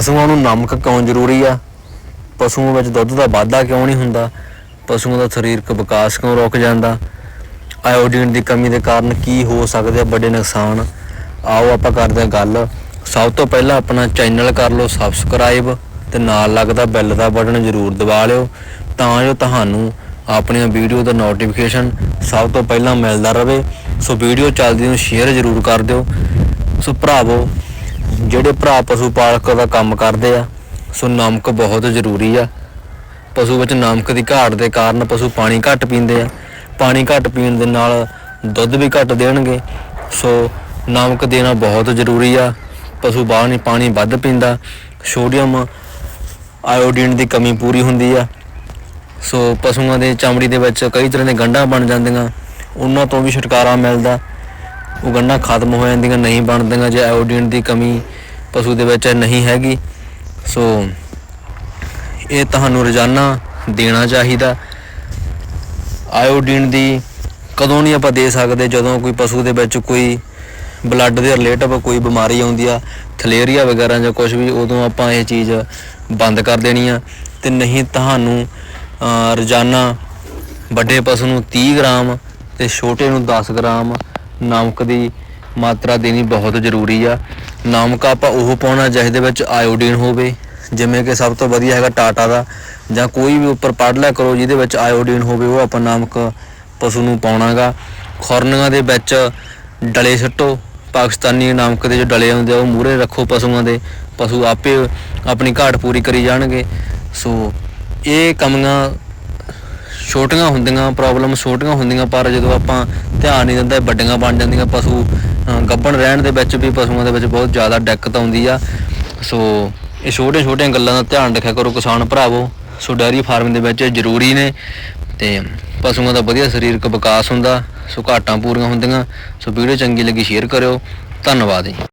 ਪਸ਼ੂਆਂ ਨੂੰ ਨਮਕ ਕਿਉਂ ਜ਼ਰੂਰੀ ਆ? ਪਸ਼ੂਆਂ ਵਿੱਚ ਦੁੱਧ ਦਾ ਵਾਧਾ ਕਿਉਂ ਨਹੀਂ ਹੁੰਦਾ? ਪਸ਼ੂਆਂ ਦਾ ਸਰੀਰਕ ਵਿਕਾਸ ਕਿਉਂ ਰੁਕ ਜਾਂਦਾ? ਆਇਓਡੀਨ ਦੀ ਕਮੀ ਦੇ ਕਾਰਨ ਕੀ ਹੋ ਸਕਦੇ ਆ ਵੱਡੇ ਨੁਕਸਾਨ? ਆਓ ਆਪਾਂ ਕਰਦੇ ਹਾਂ ਗੱਲ। ਸਭ ਤੋਂ ਪਹਿਲਾਂ ਆਪਣਾ ਚੈਨਲ ਕਰ ਲਓ ਸਬਸਕ੍ਰਾਈਬ ਤੇ ਨਾਲ ਲੱਗਦਾ ਬੈਲ ਦਾ ਬਟਨ ਜ਼ਰੂਰ ਦਬਾ ਲਿਓ ਤਾਂ ਜੋ ਤੁਹਾਨੂੰ ਆਪਣੀਆਂ ਵੀਡੀਓ ਦਾ ਨੋਟੀਫਿਕੇਸ਼ਨ ਸਭ ਤੋਂ ਪਹਿਲਾਂ ਮਿਲਦਾ ਰਹੇ। ਸੋ ਵੀਡੀਓ ਚੱਲਦੀ ਨੂੰ ਸ਼ੇਅਰ ਜ਼ਰੂਰ ਕਰ ਦਿਓ। ਸੋ ਭਰਾਵੋ ਜਿਹੜੇ ਭਰਾ ਪਸ਼ੂ ਪਾਲਕ ਦਾ ਕੰਮ ਕਰਦੇ ਆ, ਸੋ ਨਮਕ ਬਹੁਤ ਜ਼ਰੂਰੀ ਆ। ਪਸ਼ੂ ਵਿੱਚ ਨਮਕ ਦੀ ਘਾਟ ਦੇ ਕਾਰਨ ਪਸ਼ੂ ਪਾਣੀ ਘੱਟ ਪੀਂਦੇ ਆ। ਪਾਣੀ ਘੱਟ ਪੀਣ ਦੇ ਨਾਲ ਦੁੱਧ ਵੀ ਘੱਟ ਦੇਣਗੇ, ਸੋ ਨਮਕ ਦੇਣਾ ਬਹੁਤ ਜ਼ਰੂਰੀ ਆ। ਪਸ਼ੂ ਬਾਹਰ ਨਹੀਂ ਪਾਣੀ ਵੱਧ ਪੀਂਦਾ, ਸੋਡੀਅਮ ਆਇਓਡੀਨ ਦੀ ਕਮੀ ਪੂਰੀ ਹੁੰਦੀ ਆ। ਸੋ ਪਸ਼ੂਆਂ ਦੇ ਚਮੜੀ ਦੇ ਵਿੱਚ ਕਈ ਤਰ੍ਹਾਂ ਦੇ ਗੰਢਾਂ ਬਣ ਜਾਂਦੀਆਂ, ਉਹਨਾਂ ਤੋਂ ਵੀ ਛੁਟਕਾਰਾ ਮਿਲਦਾ। ਉਹ ਗੰਢਾਂ ਖਤਮ ਹੋ ਜਾਂਦੀਆਂ, ਨਹੀਂ ਬਣਦੀਆਂ, ਜੇ ਆਇਓਡੀਨ ਦੀ ਕਮੀ ਪਸ਼ੂ ਦੇ ਵਿੱਚ ਨਹੀਂ ਹੈਗੀ। ਸੋ ਇਹ ਤੁਹਾਨੂੰ ਰੋਜ਼ਾਨਾ ਦੇਣਾ ਚਾਹੀਦਾ। ਆਇਓਡੀਨ ਦੀ ਕਦੋਂ ਨਹੀਂ ਆਪਾਂ ਦੇ ਸਕਦੇ, ਜਦੋਂ ਕੋਈ ਪਸ਼ੂ ਦੇ ਵਿੱਚ ਕੋਈ ਬਲੱਡ ਦੇ ਰਿਲੇਟਿਵ ਕੋਈ ਬਿਮਾਰੀ ਆਉਂਦੀ ਆ, ਥਲੇਰੀਆ ਵਗੈਰਾ ਜਾਂ ਕੁਝ ਵੀ, ਉਦੋਂ ਆਪਾਂ ਇਹ ਚੀਜ਼ ਬੰਦ ਕਰ ਦੇਣੀ ਆ। ਤੇ ਨਹੀਂ ਤੁਹਾਨੂੰ ਰੋਜ਼ਾਨਾ ਵੱਡੇ ਪਸ਼ੂ ਨੂੰ 30 ਗ੍ਰਾਮ ਤੇ ਛੋਟੇ ਨੂੰ 10 ਗ੍ਰਾਮ ਨਮਕ ਦੀ ਮਾਤਰਾ ਦੇਣੀ ਬਹੁਤ ਜ਼ਰੂਰੀ ਆ। ਨਮਕ ਆਪਾਂ ਉਹ ਪਾਉਣਾ ਜਿਹਦੇ ਵਿੱਚ ਆਇਓਡੀਨ ਹੋਵੇ, ਜਿਵੇਂ ਕਿ ਸਭ ਤੋਂ ਵਧੀਆ ਹੈਗਾ ਟਾਟਾ ਦਾ, ਜਾਂ ਕੋਈ ਵੀ ਉੱਪਰ ਪੜ੍ਹ ਲਿਆ ਕਰੋ ਜਿਹਦੇ ਵਿੱਚ ਆਇਓਡੀਨ ਹੋਵੇ, ਉਹ ਆਪਾਂ ਨਮਕ ਪਸ਼ੂ ਨੂੰ ਪਾਉਣਾਗਾ। ਖੁਰਨੀਆਂ ਦੇ ਵਿੱਚ ਡਲੇ ਸੱਟੋ, ਪਾਕਿਸਤਾਨੀ ਨਮਕ ਦੇ ਜੋ ਡਲੇ ਹੁੰਦੇ ਆ, ਉਹ ਮੂਹਰੇ ਰੱਖੋ ਪਸ਼ੂਆਂ ਦੇ, ਪਸ਼ੂ ਆਪੇ ਆਪਣੀ ਘਾਟ ਪੂਰੀ ਕਰੀ ਜਾਣਗੇ। ਸੋ, ਇਹ ਕਮੀਆਂ ਛੋਟੀਆਂ ਹੁੰਦੀਆਂ ਪ੍ਰੋਬਲਮ ਛੋਟੀਆਂ ਹੁੰਦੀਆਂ, ਪਰ ਜਦੋਂ ਆਪਾਂ ਧਿਆਨ ਨਹੀਂ ਦਿੰਦੇ, ਵੱਡੀਆਂ ਬਣ ਜਾਂਦੀਆਂ ਪਸ਼ੂ, ਅਹ ਗੱਭਣ ਰਹਿਣ ਦੇ ਵਿੱਚ ਵੀ ਪਸ਼ੂਆਂ ਦੇ ਵਿੱਚ ਬਹੁਤ ਜ਼ਿਆਦਾ ਦਿੱਕਤ ਆਉਂਦੀ ਆ। ਸੋ ਇਹ ਛੋਟੀਆਂ ਛੋਟੀਆਂ ਗੱਲਾਂ ਦਾ ਧਿਆਨ ਰੱਖਿਆ ਕਰੋ ਕਿਸਾਨ ਭਰਾਵੋ। ਸੋ ਡੈਰੀ ਫਾਰਮ ਦੇ ਵਿੱਚ ਇਹ ਜ਼ਰੂਰੀ ਨੇ ਤੇ ਪਸ਼ੂਆਂ ਦਾ ਵਧੀਆ ਸਰੀਰਕ ਵਿਕਾਸ ਹੁੰਦਾ, ਸੋ ਘਾਟਾਂ ਪੂਰੀਆਂ ਹੁੰਦੀਆਂ। ਸੋ ਵੀਡੀਓ ਚੰਗੀ ਲੱਗੀ ਸ਼ੇਅਰ ਕਰਿਓ। ਧੰਨਵਾਦ ਜੀ।